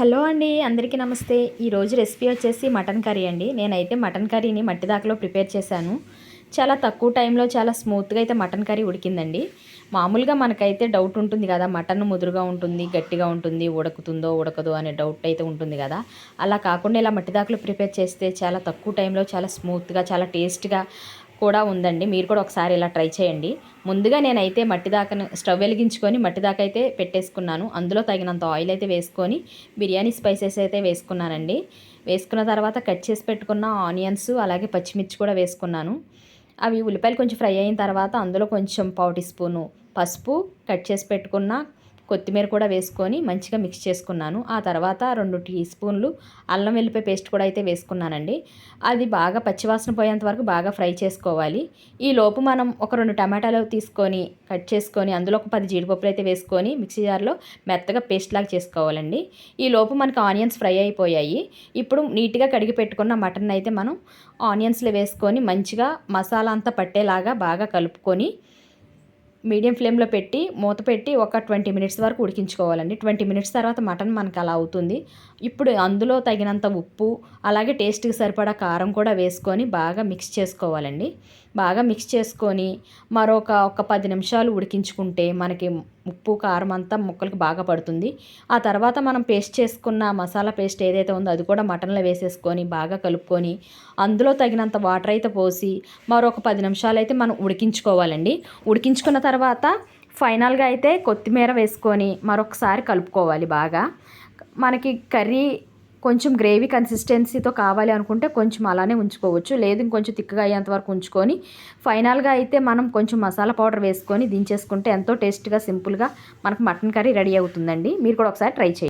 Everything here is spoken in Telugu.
హలో అండి అందరికీ నమస్తే. ఈరోజు రెసిపీ వచ్చేసి మటన్ కర్రీ అండి. నేనైతే మటన్ కర్రీని మట్టి దాకలో ప్రిపేర్ చేశాను. చాలా తక్కువ టైంలో చాలా స్మూత్గా అయితే మటన్ కర్రీ ఉడికిందండి. మామూలుగా మనకైతే డౌట్ ఉంటుంది కదా మటన్ ముదురుగా ఉంటుంది గట్టిగా ఉంటుంది ఉడకుతుందో ఉడకదో అనే డౌట్ అయితే ఉంటుంది కదా. అలా కాకుండా ఇలా మట్టి దాకలో ప్రిపేర్ చేస్తే చాలా తక్కువ టైంలో చాలా స్మూత్గా చాలా టేస్ట్గా కూడా ఉందండి. మీరు కూడా ఒకసారి ఇలా ట్రై చేయండి. ముందుగా నేనైతే మట్టి దాకను స్టవ్ వెలిగించుకొని మట్టి దాకా అయితే పెట్టేసుకున్నాను. అందులో తగినంత ఆయిల్ అయితే వేసుకొని బిర్యానీ స్పైసెస్ అయితే వేసుకున్నానండి. వేసుకున్న తర్వాత కట్ చేసి పెట్టుకున్న ఆనియన్స్ అలాగే పచ్చిమిర్చి కూడా వేసుకున్నాను. అవి ఉల్లిపాయలు కొంచెం ఫ్రై అయిన తర్వాత అందులో కొంచెం పావు టీ స్పూను పసుపు కట్ చేసి పెట్టుకున్న కొత్తిమీర కూడా వేసుకొని మంచిగా మిక్స్ చేసుకున్నాను. ఆ తర్వాత రెండు టీ స్పూన్లు అల్లం వెల్లిపాయ పేస్ట్ కూడా అయితే వేసుకున్నానండి. అది బాగా పచ్చివాసన పోయేంత వరకు బాగా ఫ్రై చేసుకోవాలి. ఈ లోపు మనం ఒక రెండు టమాటాలు తీసుకొని కట్ చేసుకొని అందులో ఒక పది జీడిపప్పులు అయితే వేసుకొని మిక్సీ జార్లో మెత్తగా పేస్ట్ లాగా చేసుకోవాలండి. ఈ లోపు మనకు ఆనియన్స్ ఫ్రై అయిపోయాయి. ఇప్పుడు నీట్గా కడిగి పెట్టుకున్న మటన్ అయితే మనం ఆనియన్స్లో వేసుకొని మంచిగా మసాలా అంతా పట్టేలాగా బాగా కలుపుకొని మీడియం ఫ్లేమ్లో పెట్టి మూత పెట్టి ఒక ట్వంటీ మినిట్స్ వరకు ఉడికించుకోవాలండి. ట్వంటీ మినిట్స్ తర్వాత మటన్ మనకు అలా అవుతుంది. ఇప్పుడు అందులో తగినంత ఉప్పు అలాగే టేస్ట్కి సరిపడా కారం కూడా వేసుకొని బాగా మిక్స్ చేసుకోవాలండి. బాగా మిక్స్ చేసుకొని మరొక ఒక పది నిమిషాలు ఉడికించుకుంటే మనకి ఉప్పు కారం అంతా ముక్కలకి బాగా పడుతుంది. ఆ తర్వాత మనం పేస్ట్ చేసుకున్న మసాలా పేస్ట్ ఏదైతే ఉందో అది కూడా మటన్లో వేసేసుకొని బాగా కలుపుకొని అందులో తగినంత వాటర్ అయితే పోసి మరొక పది నిమిషాలు అయితే మనం ఉడికించుకోవాలండి. ఉడికించుకున్న తర్వాత ఫైనల్గా అయితే కొత్తిమీర వేసుకొని మరొకసారి కలుపుకోవాలి బాగా. మనకి కర్రీ కొంచెం గ్రేవీ కన్సిస్టెన్సీతో కావాలి అనుకుంటే కొంచెం అలానే ఉంచుకోవచ్చు. లేదు ఇంకొంచెం తిక్కగా అయ్యేంత వరకు ఉంచుకొని ఫైనల్గా అయితే మనం కొంచెం మసాలా పౌడర్ వేసుకొని దించేసుకుంటే ఎంతో టేస్ట్గా సింపుల్గా మనకు మటన్ కర్రీ రెడీ అవుతుందండి. మీరు కూడా ఒకసారి ట్రై చేయండి.